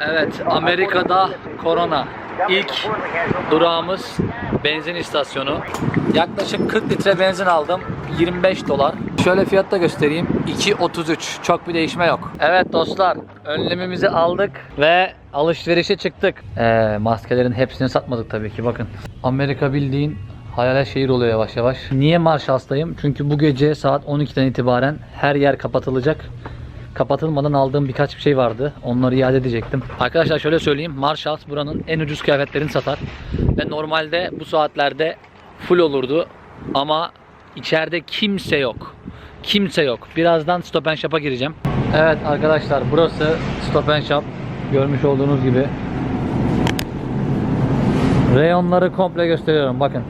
Evet, Amerika'da korona. İlk durağımız benzin istasyonu. Yaklaşık 40 litre benzin aldım. 25 dolar. Şöyle fiyatta göstereyim. 2.33. Çok bir değişme yok. Evet dostlar, önlemimizi aldık ve alışverişe çıktık. Ee, maskelerin hepsini satmadık tabii ki bakın. Amerika bildiğin hayalet şehir oluyor yavaş yavaş. Niye Marshalls'tayım? Çünkü bu gece saat 12'den itibaren her yer kapatılacak kapatılmadan aldığım birkaç bir şey vardı. Onları iade edecektim. Arkadaşlar şöyle söyleyeyim. Marshalls buranın en ucuz kıyafetlerini satar. Ve normalde bu saatlerde full olurdu. Ama içeride kimse yok. Kimse yok. Birazdan Stop and Shop'a gireceğim. Evet arkadaşlar burası Stop and Shop. Görmüş olduğunuz gibi. Reyonları komple gösteriyorum. Bakın.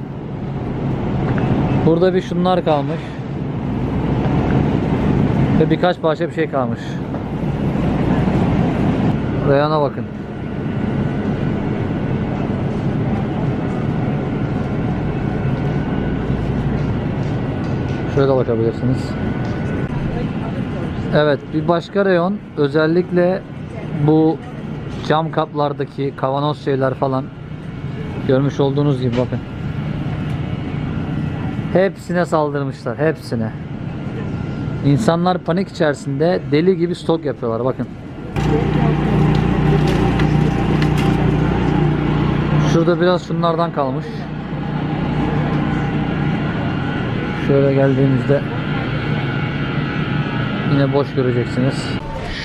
Burada bir şunlar kalmış. Ve birkaç parça bir şey kalmış. Reyona bakın. Şöyle bakabilirsiniz. Evet bir başka reyon özellikle bu cam kaplardaki kavanoz şeyler falan görmüş olduğunuz gibi bakın. Hepsine saldırmışlar hepsine. İnsanlar panik içerisinde deli gibi stok yapıyorlar bakın. Şurada biraz şunlardan kalmış. Şöyle geldiğimizde yine boş göreceksiniz.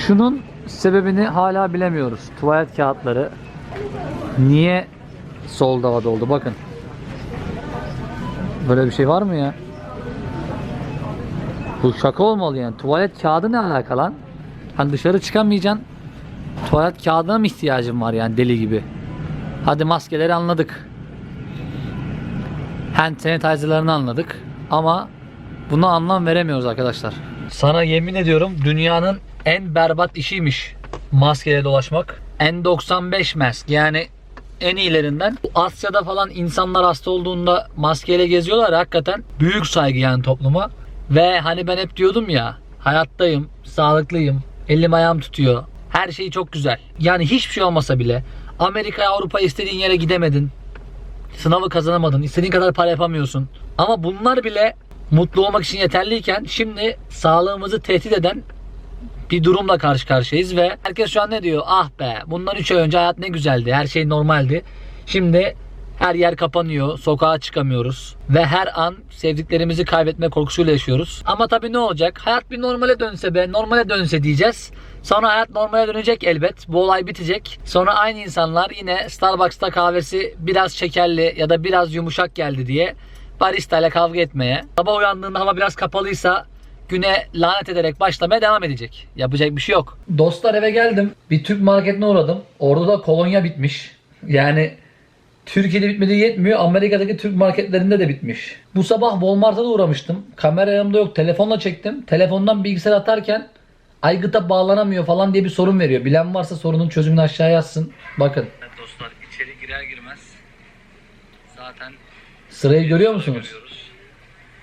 Şunun sebebini hala bilemiyoruz. Tuvalet kağıtları niye sold havada oldu bakın. Böyle bir şey var mı ya? Bu şaka olmalı yani. Tuvalet kağıdı ne alaka lan? Hani dışarı çıkamayacaksın. Tuvalet kağıdına mı ihtiyacın var yani deli gibi? Hadi maskeleri anladık. Hand sanitizer'larını anladık. Ama buna anlam veremiyoruz arkadaşlar. Sana yemin ediyorum dünyanın en berbat işiymiş maskeyle dolaşmak. N95 mask yani en iyilerinden. Asya'da falan insanlar hasta olduğunda maskeyle geziyorlar hakikaten büyük saygı yani topluma. Ve hani ben hep diyordum ya hayattayım, sağlıklıyım, elim ayağım tutuyor. Her şey çok güzel. Yani hiçbir şey olmasa bile Amerika'ya Avrupa'ya istediğin yere gidemedin. Sınavı kazanamadın. istediğin kadar para yapamıyorsun. Ama bunlar bile mutlu olmak için yeterliyken şimdi sağlığımızı tehdit eden bir durumla karşı karşıyayız ve herkes şu an ne diyor? Ah be bundan 3 ay önce hayat ne güzeldi. Her şey normaldi. Şimdi her yer kapanıyor. Sokağa çıkamıyoruz. Ve her an sevdiklerimizi kaybetme korkusuyla yaşıyoruz. Ama tabii ne olacak? Hayat bir normale dönse be. Normale dönse diyeceğiz. Sonra hayat normale dönecek elbet. Bu olay bitecek. Sonra aynı insanlar yine Starbucks'ta kahvesi biraz şekerli ya da biraz yumuşak geldi diye barista ile kavga etmeye. Sabah uyandığında hava biraz kapalıysa güne lanet ederek başlamaya devam edecek. Yapacak bir şey yok. Dostlar eve geldim. Bir Türk marketine uğradım. Orada da kolonya bitmiş. Yani Türkiye'de bitmediği yetmiyor. Amerika'daki Türk marketlerinde de bitmiş. Bu sabah Walmart'a da uğramıştım. Kamera yanımda yok. Telefonla çektim. Telefondan bilgisayar atarken aygıta bağlanamıyor falan diye bir sorun veriyor. Bilen varsa sorunun çözümünü aşağıya yazsın. Bakın. Evet dostlar içeri girer girmez zaten Sırayı görüyor musunuz? görüyoruz.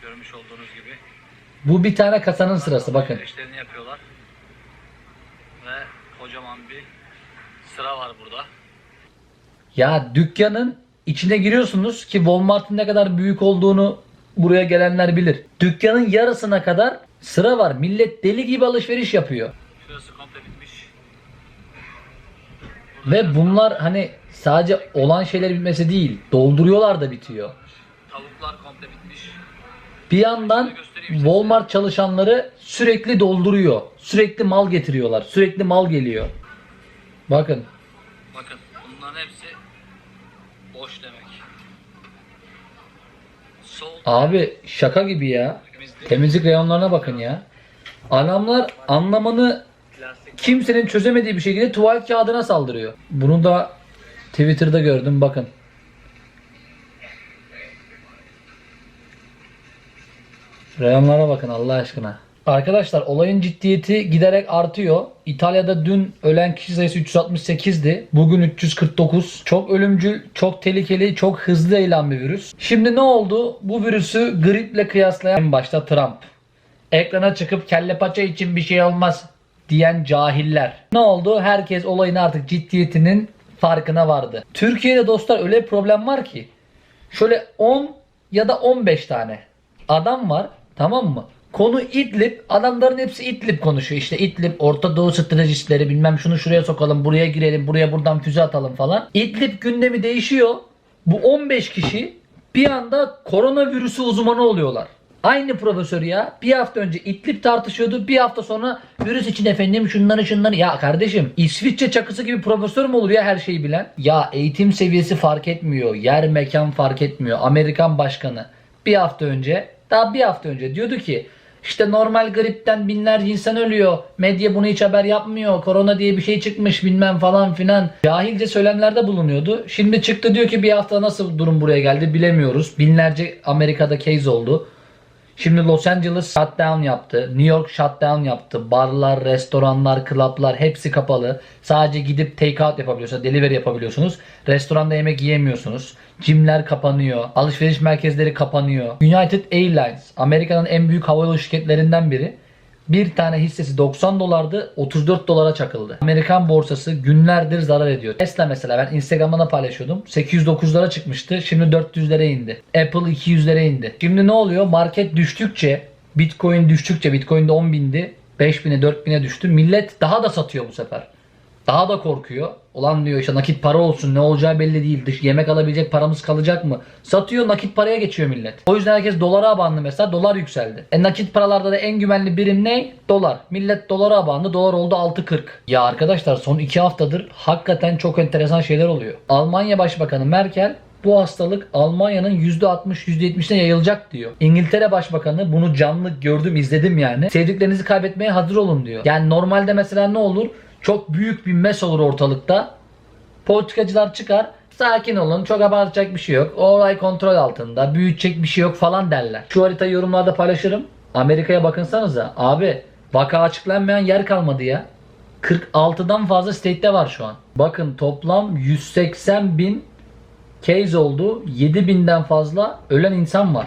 Görmüş olduğunuz gibi. Bu bir tane kasanın sırası bakın. İşlerini yapıyorlar. Ve kocaman bir sıra var burada. Ya dükkanın içine giriyorsunuz ki Walmart'ın ne kadar büyük olduğunu buraya gelenler bilir. Dükkanın yarısına kadar sıra var. Millet deli gibi alışveriş yapıyor. Şurası komple bitmiş. Ve bunlar hani sadece olan şeyler bitmesi değil. Dolduruyorlar da bitiyor. Tavuklar komple bitmiş. Bir yandan Walmart çalışanları sürekli dolduruyor. Sürekli mal getiriyorlar. Sürekli mal geliyor. Bakın. Bakın bunların hepsi boş demek. Soğuk Abi şaka gibi ya. Temizlik reyonlarına bakın ya. Adamlar plastik. kimsenin çözemediği bir şekilde tuvalet kağıdına saldırıyor. Bunu da Twitter'da gördüm bakın. Reyonlara bakın Allah aşkına. Arkadaşlar olayın ciddiyeti giderek artıyor. İtalya'da dün ölen kişi sayısı 368'di. Bugün 349. Çok ölümcül, çok tehlikeli, çok hızlı yayılan bir virüs. Şimdi ne oldu? Bu virüsü griple kıyaslayan en başta Trump. Ekrana çıkıp kelle paça için bir şey olmaz. diyen cahiller. Ne oldu? Herkes olayın artık ciddiyetinin farkına vardı. Türkiye'de dostlar öyle bir problem var ki şöyle 10 ya da 15 tane adam var tamam mı? Konu İdlib. Adamların hepsi İdlib konuşuyor. İşte İdlib, Orta Doğu stratejistleri bilmem şunu şuraya sokalım, buraya girelim, buraya buradan füze atalım falan. İdlib gündemi değişiyor. Bu 15 kişi bir anda koronavirüsü uzmanı oluyorlar. Aynı profesör ya. Bir hafta önce İdlib tartışıyordu. Bir hafta sonra virüs için efendim şunları şunları. Ya kardeşim İsviçre çakısı gibi profesör mü olur ya her şeyi bilen? Ya eğitim seviyesi fark etmiyor. Yer mekan fark etmiyor. Amerikan başkanı bir hafta önce daha bir hafta önce diyordu ki işte normal gripten binlerce insan ölüyor. Medya bunu hiç haber yapmıyor. Korona diye bir şey çıkmış bilmem falan filan. Cahilce söylemlerde bulunuyordu. Şimdi çıktı diyor ki bir hafta nasıl durum buraya geldi bilemiyoruz. Binlerce Amerika'da case oldu. Şimdi Los Angeles shutdown yaptı. New York shutdown yaptı. Barlar, restoranlar, klaplar hepsi kapalı. Sadece gidip take out yapabiliyorsunuz. Delivery yapabiliyorsunuz. Restoranda yemek yiyemiyorsunuz. Cimler kapanıyor. Alışveriş merkezleri kapanıyor. United Airlines Amerika'nın en büyük havayolu şirketlerinden biri. Bir tane hissesi 90 dolardı 34 dolara çakıldı. Amerikan borsası günlerdir zarar ediyor. Tesla mesela ben Instagram'da da paylaşıyordum. 809'lara çıkmıştı. Şimdi 400'lere indi. Apple 200'lere indi. Şimdi ne oluyor? Market düştükçe Bitcoin düştükçe Bitcoin de 10 bindi. 5000'e 4000'e düştü. Millet daha da satıyor bu sefer. Daha da korkuyor. Ulan diyor işte nakit para olsun ne olacağı belli değil. Dış yemek alabilecek paramız kalacak mı? Satıyor nakit paraya geçiyor millet. O yüzden herkes dolara abandı mesela. Dolar yükseldi. E nakit paralarda da en güvenli birim ne? Dolar. Millet dolara abandı. Dolar oldu 6.40. Ya arkadaşlar son 2 haftadır hakikaten çok enteresan şeyler oluyor. Almanya Başbakanı Merkel bu hastalık Almanya'nın %60-%70'ine yayılacak diyor. İngiltere Başbakanı bunu canlı gördüm izledim yani. Sevdiklerinizi kaybetmeye hazır olun diyor. Yani normalde mesela ne olur? Çok büyük bir mes olur ortalıkta. Politikacılar çıkar. Sakin olun çok abartacak bir şey yok. Olay kontrol altında. Büyütecek bir şey yok falan derler. Şu haritayı yorumlarda paylaşırım. Amerika'ya bakınsanıza. Abi vaka açıklanmayan yer kalmadı ya. 46'dan fazla state'te var şu an. Bakın toplam 180 bin case oldu. 7 binden fazla ölen insan var.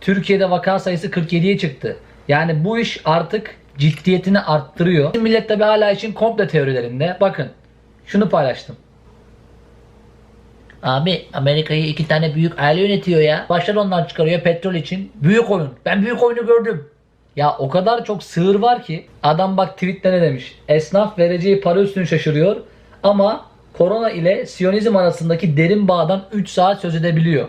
Türkiye'de vaka sayısı 47'ye çıktı. Yani bu iş artık ciddiyetini arttırıyor. Millet tabi hala için komple teorilerinde. Bakın şunu paylaştım. Abi Amerika'yı iki tane büyük aile yönetiyor ya. Başlar onlar çıkarıyor petrol için. Büyük oyun. Ben büyük oyunu gördüm. Ya o kadar çok sığır var ki adam bak tweette ne demiş. Esnaf vereceği para üstünü şaşırıyor ama korona ile siyonizm arasındaki derin bağdan 3 saat söz edebiliyor.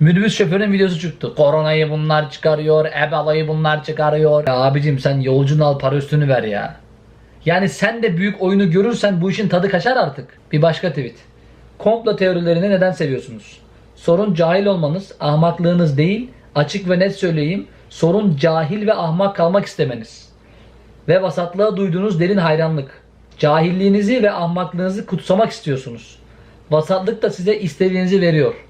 Minibüs şoförün videosu çıktı. Koronayı bunlar çıkarıyor, Ebolayı bunlar çıkarıyor. Ya abicim sen yolcunu al para üstünü ver ya. Yani sen de büyük oyunu görürsen bu işin tadı kaçar artık. Bir başka tweet. Komplo teorilerini neden seviyorsunuz? Sorun cahil olmanız, ahmaklığınız değil, açık ve net söyleyeyim. Sorun cahil ve ahmak kalmak istemeniz. Ve vasatlığa duyduğunuz derin hayranlık. Cahilliğinizi ve ahmaklığınızı kutsamak istiyorsunuz. Vasatlık da size istediğinizi veriyor.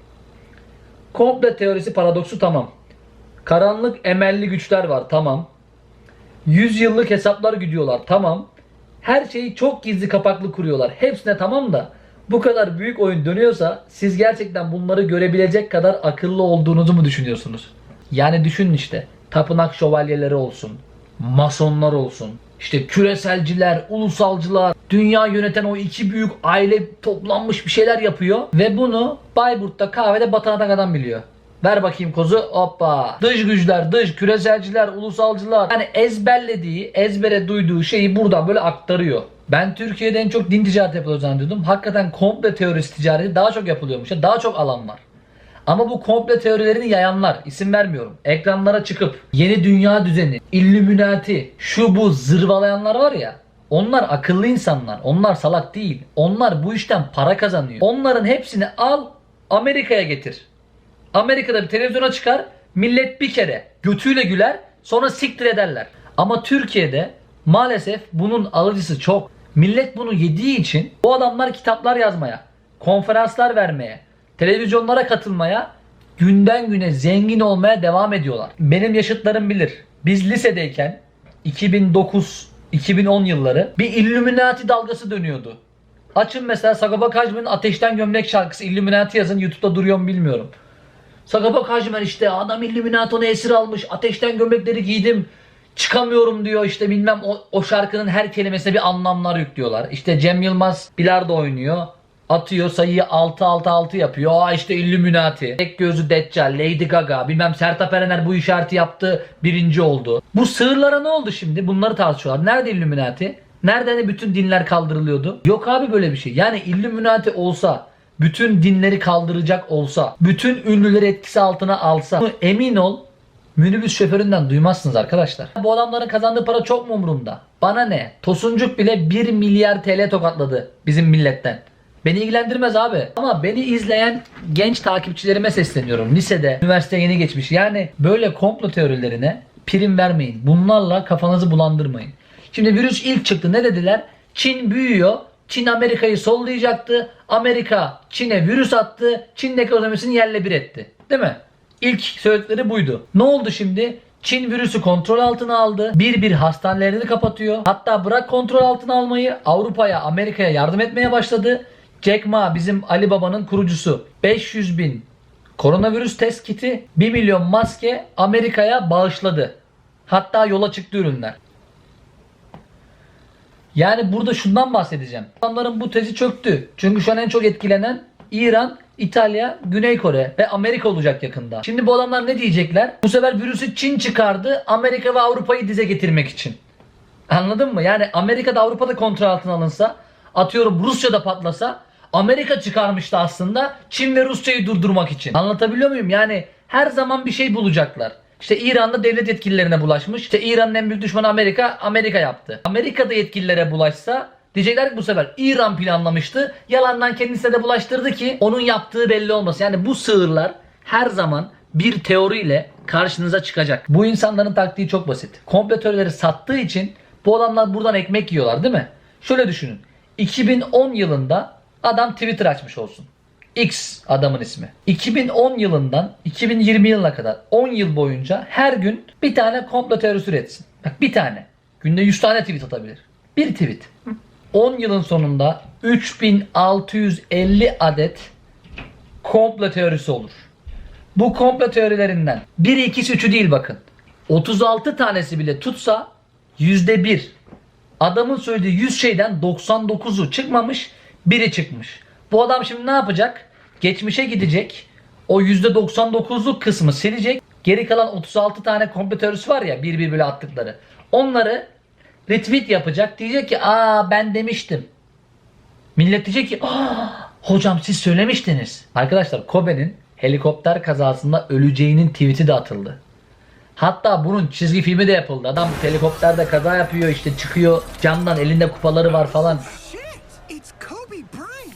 Komple teorisi paradoksu tamam. Karanlık emelli güçler var tamam. Yüz yıllık hesaplar güdüyorlar tamam. Her şeyi çok gizli kapaklı kuruyorlar. Hepsine tamam da bu kadar büyük oyun dönüyorsa siz gerçekten bunları görebilecek kadar akıllı olduğunuzu mu düşünüyorsunuz? Yani düşünün işte. Tapınak şövalyeleri olsun. Masonlar olsun. İşte küreselciler, ulusalcılar, dünya yöneten o iki büyük aile toplanmış bir şeyler yapıyor. Ve bunu Bayburt'ta kahvede batan adam biliyor. Ver bakayım kozu. Hoppa. Dış güçler, dış küreselciler, ulusalcılar. Yani ezberlediği, ezbere duyduğu şeyi buradan böyle aktarıyor. Ben Türkiye'de en çok din ticareti yapılıyor zannediyordum. Hakikaten komple teorisi ticareti daha çok yapılıyormuş. ya, Daha çok alan var. Ama bu komple teorilerini yayanlar, isim vermiyorum. Ekranlara çıkıp yeni dünya düzeni, Illuminati, şu bu zırvalayanlar var ya. Onlar akıllı insanlar. Onlar salak değil. Onlar bu işten para kazanıyor. Onların hepsini al Amerika'ya getir. Amerika'da bir televizyona çıkar. Millet bir kere götüyle güler. Sonra siktir ederler. Ama Türkiye'de maalesef bunun alıcısı çok. Millet bunu yediği için bu adamlar kitaplar yazmaya, konferanslar vermeye, televizyonlara katılmaya, günden güne zengin olmaya devam ediyorlar. Benim yaşıtlarım bilir. Biz lisedeyken 2009-2010 yılları bir Illuminati dalgası dönüyordu. Açın mesela Sagopa Kajmer'in Ateşten Gömlek şarkısı Illuminati yazın YouTube'da duruyor mu bilmiyorum. Sagopa Kajmer işte adam Illuminati'ni esir almış. Ateşten gömlekleri giydim. Çıkamıyorum diyor işte bilmem o, o şarkının her kelimesine bir anlamlar yüklüyorlar. İşte Cem Yılmaz bilardo oynuyor. Atıyor sayıyı 6-6-6 yapıyor. Aa işte Illuminati. Tek gözü Deccal, Lady Gaga, bilmem Sertab Erener bu işareti yaptı. Birinci oldu. Bu sığırlara ne oldu şimdi? Bunları tartışıyorlar. Nerede Illuminati? Nerede hani bütün dinler kaldırılıyordu? Yok abi böyle bir şey. Yani Illuminati olsa bütün dinleri kaldıracak olsa, bütün ünlüleri etkisi altına alsa emin ol minibüs şoföründen duymazsınız arkadaşlar. Bu adamların kazandığı para çok mu umurumda? Bana ne? Tosuncuk bile 1 milyar TL tokatladı bizim milletten. Beni ilgilendirmez abi. Ama beni izleyen genç takipçilerime sesleniyorum. Lisede, üniversite yeni geçmiş. Yani böyle komplo teorilerine prim vermeyin. Bunlarla kafanızı bulandırmayın. Şimdi virüs ilk çıktı ne dediler? Çin büyüyor. Çin Amerika'yı sollayacaktı. Amerika Çin'e virüs attı. Çin ekonomisini yerle bir etti. Değil mi? İlk söyledikleri buydu. Ne oldu şimdi? Çin virüsü kontrol altına aldı. Bir bir hastanelerini kapatıyor. Hatta bırak kontrol altına almayı Avrupa'ya, Amerika'ya yardım etmeye başladı. Jack Ma bizim Ali Baba'nın kurucusu. 500 bin koronavirüs test kiti, 1 milyon maske Amerika'ya bağışladı. Hatta yola çıktı ürünler. Yani burada şundan bahsedeceğim. Adamların bu tezi çöktü. Çünkü şu an en çok etkilenen İran, İtalya, Güney Kore ve Amerika olacak yakında. Şimdi bu adamlar ne diyecekler? Bu sefer virüsü Çin çıkardı Amerika ve Avrupa'yı dize getirmek için. Anladın mı? Yani Amerika'da Avrupa'da kontrol altına alınsa atıyorum Rusya'da patlasa Amerika çıkarmıştı aslında Çin ve Rusya'yı durdurmak için. Anlatabiliyor muyum? Yani her zaman bir şey bulacaklar. İşte İran'da devlet yetkililerine bulaşmış. İşte İran'ın en büyük düşmanı Amerika, Amerika yaptı. Amerika'da yetkililere bulaşsa diyecekler ki bu sefer İran planlamıştı. Yalandan kendisine de bulaştırdı ki onun yaptığı belli olmasın. Yani bu sığırlar her zaman bir teoriyle karşınıza çıkacak. Bu insanların taktiği çok basit. Komplo teorileri sattığı için bu adamlar buradan ekmek yiyorlar değil mi? Şöyle düşünün. 2010 yılında adam Twitter açmış olsun. X adamın ismi. 2010 yılından 2020 yılına kadar 10 yıl boyunca her gün bir tane komplo teorisi üretsin. Bak bir tane. Günde 100 tane tweet atabilir. Bir tweet. 10 yılın sonunda 3650 adet komplo teorisi olur. Bu komplo teorilerinden 1'i 2'si 3'ü değil bakın. 36 tanesi bile tutsa %1. Adamın söylediği 100 şeyden 99'u çıkmamış, biri çıkmış. Bu adam şimdi ne yapacak? Geçmişe gidecek. O %99'luk kısmı silecek. Geri kalan 36 tane komplo teorisi var ya bir bir böyle attıkları. Onları retweet yapacak. Diyecek ki aa ben demiştim. Millet diyecek ki hocam siz söylemiştiniz. Arkadaşlar Kobe'nin helikopter kazasında öleceğinin tweet'i de atıldı. Hatta bunun çizgi filmi de yapıldı. Adam helikopterde kaza yapıyor işte çıkıyor camdan elinde kupaları var falan.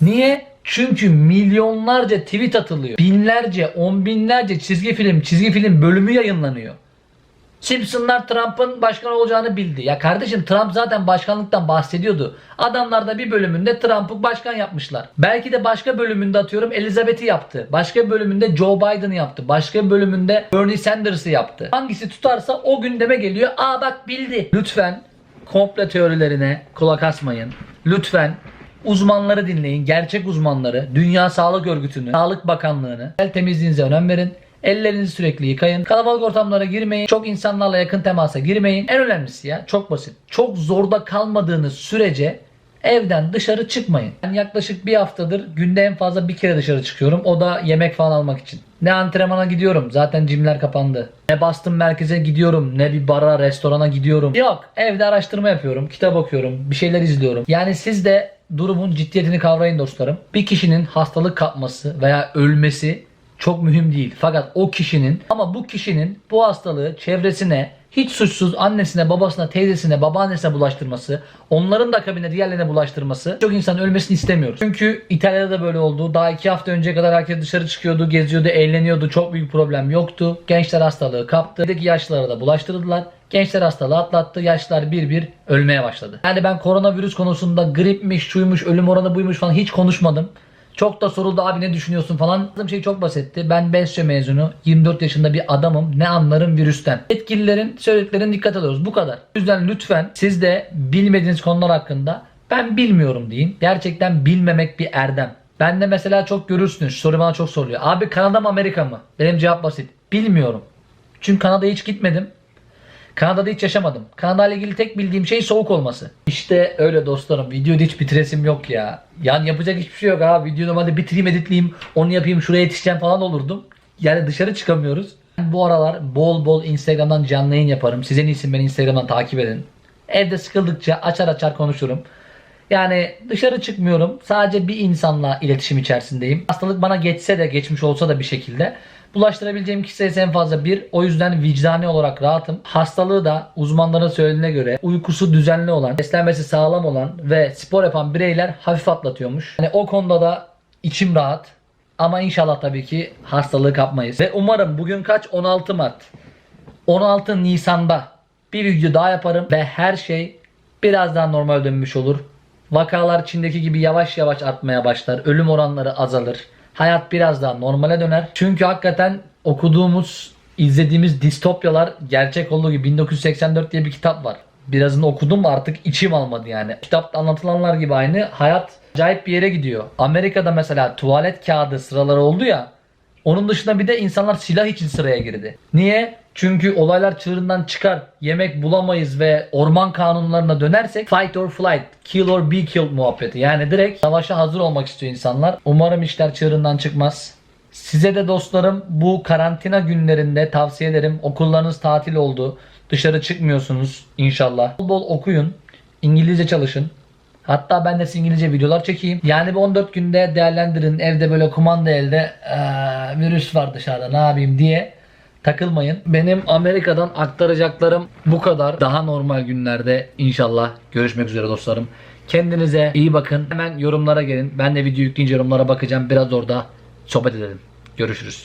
Niye? Çünkü milyonlarca tweet atılıyor. Binlerce, on binlerce çizgi film, çizgi film bölümü yayınlanıyor. Simpsonlar Trump'ın başkan olacağını bildi. Ya kardeşim Trump zaten başkanlıktan bahsediyordu. Adamlar da bir bölümünde Trump'ı başkan yapmışlar. Belki de başka bölümünde atıyorum Elizabeth'i yaptı. Başka bölümünde Joe Biden'ı yaptı. Başka bölümünde Bernie Sanders'ı yaptı. Hangisi tutarsa o gündeme geliyor. Aa bak bildi. Lütfen komple teorilerine kulak asmayın. Lütfen uzmanları dinleyin. Gerçek uzmanları, Dünya Sağlık Örgütü'nü, Sağlık Bakanlığı'nı. El temizliğinize önem verin. Ellerinizi sürekli yıkayın. Kalabalık ortamlara girmeyin. Çok insanlarla yakın temasa girmeyin. En önemlisi ya çok basit. Çok zorda kalmadığınız sürece evden dışarı çıkmayın. Ben yaklaşık bir haftadır günde en fazla bir kere dışarı çıkıyorum. O da yemek falan almak için. Ne antrenmana gidiyorum. Zaten cimler kapandı. Ne bastım merkeze gidiyorum. Ne bir bara, restorana gidiyorum. Yok. Evde araştırma yapıyorum. Kitap okuyorum. Bir şeyler izliyorum. Yani siz de durumun ciddiyetini kavrayın dostlarım. Bir kişinin hastalık kapması veya ölmesi çok mühim değil. Fakat o kişinin ama bu kişinin bu hastalığı çevresine hiç suçsuz annesine, babasına, teyzesine, babaannesine bulaştırması, onların da akabinde diğerlerine bulaştırması çok insanın ölmesini istemiyoruz. Çünkü İtalya'da da böyle oldu. Daha iki hafta önceye kadar herkes dışarı çıkıyordu, geziyordu, eğleniyordu. Çok büyük problem yoktu. Gençler hastalığı kaptı. Evdeki yaşlılara da bulaştırdılar. Gençler hastalığı atlattı. Yaşlılar bir bir ölmeye başladı. Yani ben koronavirüs konusunda gripmiş, şuymuş, ölüm oranı buymuş falan hiç konuşmadım. Çok da soruldu abi ne düşünüyorsun falan. Anlattığım şey çok basitti. Ben Besyo mezunu 24 yaşında bir adamım. Ne anlarım virüsten. Yetkililerin söylediklerine dikkat alıyoruz. Bu kadar. O yüzden lütfen siz de bilmediğiniz konular hakkında ben bilmiyorum deyin. Gerçekten bilmemek bir erdem. Ben de mesela çok görürsünüz. Soru bana çok soruluyor. Abi Kanada mı Amerika mı? Benim cevap basit. Bilmiyorum. Çünkü Kanada'ya hiç gitmedim. Kanada'da hiç yaşamadım. Kanada ile ilgili tek bildiğim şey soğuk olması. İşte öyle dostlarım. Videoda hiç bitiresim yok ya. Yani yapacak hiçbir şey yok ha. Videoyu normalde bitireyim editleyeyim. Onu yapayım şuraya yetişeceğim falan olurdum. Yani dışarı çıkamıyoruz. Ben bu aralar bol bol Instagram'dan canlı yayın yaparım. Size iyisi beni Instagram'dan takip edin. Evde sıkıldıkça açar açar konuşurum. Yani dışarı çıkmıyorum. Sadece bir insanla iletişim içerisindeyim. Hastalık bana geçse de geçmiş olsa da bir şekilde bulaştırabileceğim kişi sayısı en fazla bir. O yüzden vicdani olarak rahatım. Hastalığı da uzmanların söylediğine göre uykusu düzenli olan, beslenmesi sağlam olan ve spor yapan bireyler hafif atlatıyormuş. Yani o konuda da içim rahat. Ama inşallah tabii ki hastalığı kapmayız. Ve umarım bugün kaç? 16 Mart. 16 Nisan'da bir video daha yaparım ve her şey biraz daha normal dönmüş olur. Vakalar Çin'deki gibi yavaş yavaş artmaya başlar. Ölüm oranları azalır. Hayat biraz daha normale döner. Çünkü hakikaten okuduğumuz, izlediğimiz distopyalar gerçek olduğu gibi 1984 diye bir kitap var. Birazını okudum artık içim almadı yani. Kitapta anlatılanlar gibi aynı. Hayat acayip bir yere gidiyor. Amerika'da mesela tuvalet kağıdı sıraları oldu ya. Onun dışında bir de insanlar silah için sıraya girdi. Niye? Çünkü olaylar çığırından çıkar. Yemek bulamayız ve orman kanunlarına dönersek fight or flight, kill or be killed muhabbeti. Yani direkt savaşa hazır olmak istiyor insanlar. Umarım işler çığırından çıkmaz. Size de dostlarım bu karantina günlerinde tavsiye ederim. Okullarınız tatil oldu. Dışarı çıkmıyorsunuz inşallah. Bol bol okuyun. İngilizce çalışın. Hatta ben de İngilizce videolar çekeyim. Yani bir 14 günde değerlendirin. Evde böyle kumanda elde "Aa, virüs var dışarıda ne yapayım diye takılmayın. Benim Amerika'dan aktaracaklarım bu kadar. Daha normal günlerde inşallah görüşmek üzere dostlarım. Kendinize iyi bakın. Hemen yorumlara gelin. Ben de video yükleyince yorumlara bakacağım. Biraz orada sohbet edelim. Görüşürüz.